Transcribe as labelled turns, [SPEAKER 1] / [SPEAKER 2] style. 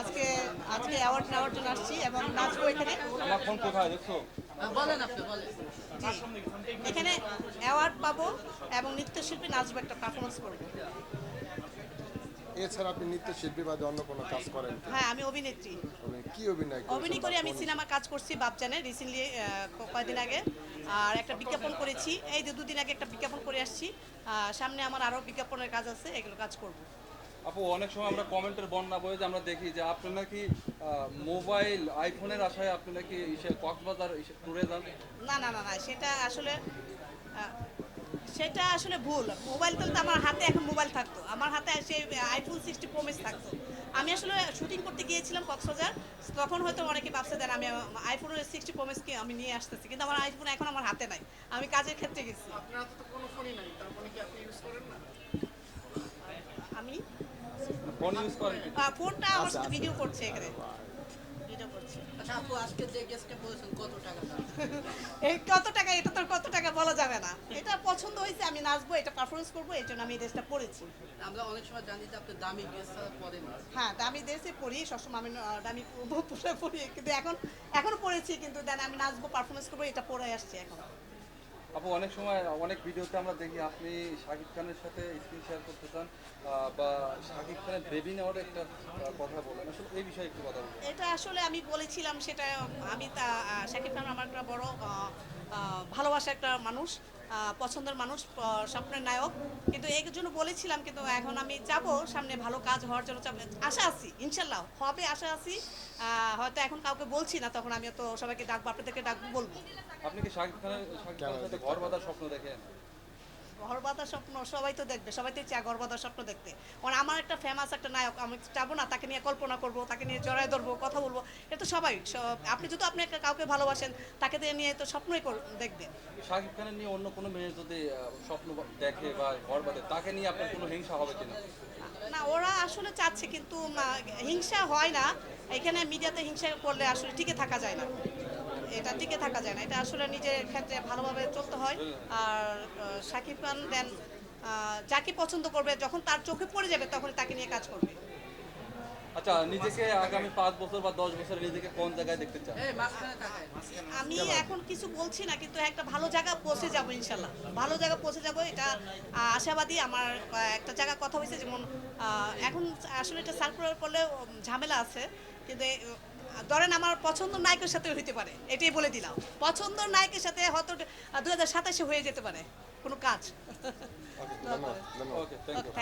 [SPEAKER 1] আজকে
[SPEAKER 2] আজকে অ্যাওয়ার্ড নেওয়ার জন্য
[SPEAKER 3] আসছি এবং নাচবো
[SPEAKER 1] এখানে। এখানে অ্যাওয়ার্ড পাবো এবং নৃত্যশিল্পী নাচবো একটা পারফরমেন্স করব।
[SPEAKER 4] এছাড়া আপনি অন্য কোনো কাজ করেন
[SPEAKER 1] হ্যাঁ আমি অভিনেত্রী।
[SPEAKER 4] কি অভিনয়
[SPEAKER 1] অভিনয় করে আমি সিনেমা কাজ করছি বাপজানে রিসেন্টলি কয়েকদিন আগে। আর একটা বিজ্ঞাপন করেছি। এই দু দুদিন আগে একটা বিজ্ঞাপন করে আসছি। সামনে আমার আরও বিজ্ঞাপনের কাজ আছে এগুলো কাজ করব।
[SPEAKER 2] আপু অনেক সময় আমরা কমেন্টের বন্যা বয়ে যে আমরা দেখি যে আপনি নাকি মোবাইল আইফোনের আশায় আপনি নাকি কক্সবাজার ট্যুরে যান?
[SPEAKER 1] না না না না সেটা আসলে সেটা আসলে ভুল। মোবাইল তো আমার হাতে এখন মোবাইল থাকতো। আমার হাতে সেই আইফোন সিক্সটি প্রোমেস থাকতো। আমি আসলে শুটিং করতে গিয়েছিলাম কক্সবাজার। তখন হয়তো অনেকে ভাবছে দেন আমি আইফোন সিক্সটি প্রোমেসকে আমি নিয়ে আসতেছি। কিন্তু আমার আইফোন এখন আমার হাতে নাই। আমি কাজের ক্ষেত্রে গেছি।
[SPEAKER 3] আপনার হাতে তো কোনো ফোনই নাই। তার মানে কি আপনি ইউজ করেন না?
[SPEAKER 1] আমি?
[SPEAKER 2] ফোন ইউজ করেন?
[SPEAKER 1] ফোনটা আমার সাথে ভিডিও করছে এখানে। ভিডিও করছে।
[SPEAKER 3] আচ্ছা আপু আজকে যে গেস্টকে বলেছেন কত টাকা দাম?
[SPEAKER 1] এই কত টাকা এটা তো কত টাকা বলা যাবে না। এটা পছন্দ হয়েছে আমি নাচবো এটা পারফরমেন্স করব এই জন্য আমি এই ড্রেসটা পরেছি।
[SPEAKER 3] আমরা অনেক সময় জানি যে আপনি দামি পরেন
[SPEAKER 1] হ্যাঁ দামি ড্রেসে পরি সবসময় আমি দামি পো- পোশাক পরি কিন্তু এখন এখনও পরেছি কিন্তু দেন আমি নাচবো পারফরমেন্স করব এটা পরে আসছি এখন।
[SPEAKER 2] আপু, অনেক সময়, অনেক ভিডিওতে আমরা দেখি আপনি শাকিব খানের সাথে স্ক্রিন শেয়ার করতে চান বা শাকিব খানের বেবি নেওয়ার একটা কথা বলেন। আসলে এই বিষয়ে একটু কথা বলুন।
[SPEAKER 1] এটা আসলে আমি বলেছিলাম, সেটা আমি তা শাকিব খান আমার একটা বড় ভালোবাসা একটা মানুষ পছন্দের মানুষ স্বপ্নের নায়ক। কিন্তু এই জন্য বলেছিলাম, কিন্তু এখন আমি যাব, সামনে ভালো কাজ হওয়ার জন্য আশা আছি, ইনশাল্লাহ, হবে আশা আছি। হয়তো এখন কাউকে বলছি না তখন আমি তো সবাইকে ডাকবো আপনাদেরকে ডাকবো বলব।
[SPEAKER 2] আপনি কি শাকিব খানের শাকিব খানের সাথে ঘর বাঁধার স্বপ্ন দেখেন?
[SPEAKER 1] ঘর বাঁধার স্বপ্ন সবাই তো দেখবে সবাই তো চায় ঘর বাঁধার স্বপ্ন দেখতে। কারণ আমার একটা ফেমাস একটা নায়ক আমি যাব না তাকে নিয়ে কল্পনা করব তাকে নিয়ে জড়ায় ধরবো কথা বলব এটা তো সবাই। আপনি যদি আপনি একটা কাউকে ভালোবাসেন তাকে দিয়ে নিয়ে তো স্বপ্নই কর- দেখবেন
[SPEAKER 2] শাকিব খানের নিয়ে অন্য কোনো মেয়ে যদি স্বপ্ন দেখে বা ঘর বাঁধে তাকে নিয়ে আপনার কোনো হিংসা হবে কিনা?
[SPEAKER 1] না ওরা আসলে চাচ্ছে কিন্তু হিংসা হয় না। এখানে মিডিয়াতে হিংসা করলে আসলে টিকে থাকা যায় না। এটা টিকে থাকা যায় না। এটা আসলে নিজের ক্ষেত্রে ভালোভাবে চলতে হয়। আর সাকিব খান দেন যাকে পছন্দ করবে, যখন তার চোখে পড়ে যাবে, তখন তাকে নিয়ে কাজ করবে।
[SPEAKER 2] আচ্ছা নিজেকে আগামী পাঁচ বছর বা দশ বছরে নিজেকে কোন জায়গায় দেখতে চান?
[SPEAKER 1] আমি এখন কিছু বলছি না কিন্তু একটা ভালো জায়গা পৌঁছে যাব ইনশাল্লাহ। ভালো জায়গা পৌঁছে যাব এটা আশাবাদী আমার একটা জায়গা কথা হয়েছে যেমন এখন আসলে এটা সার্কুলার করলে ঝামেলা আছে কিন্তু ধরেন আমার পছন্দ নায়কের সাথে হইতে পারে এটাই বলে দিলাম। পছন্দ নায়কের সাথে হয়তো দু হাজার সাতাশে হয়ে যেতে পারে কোনো কাজ।
[SPEAKER 4] ধন্যবাদ ধন্যবাদ।
[SPEAKER 2] Okay thank you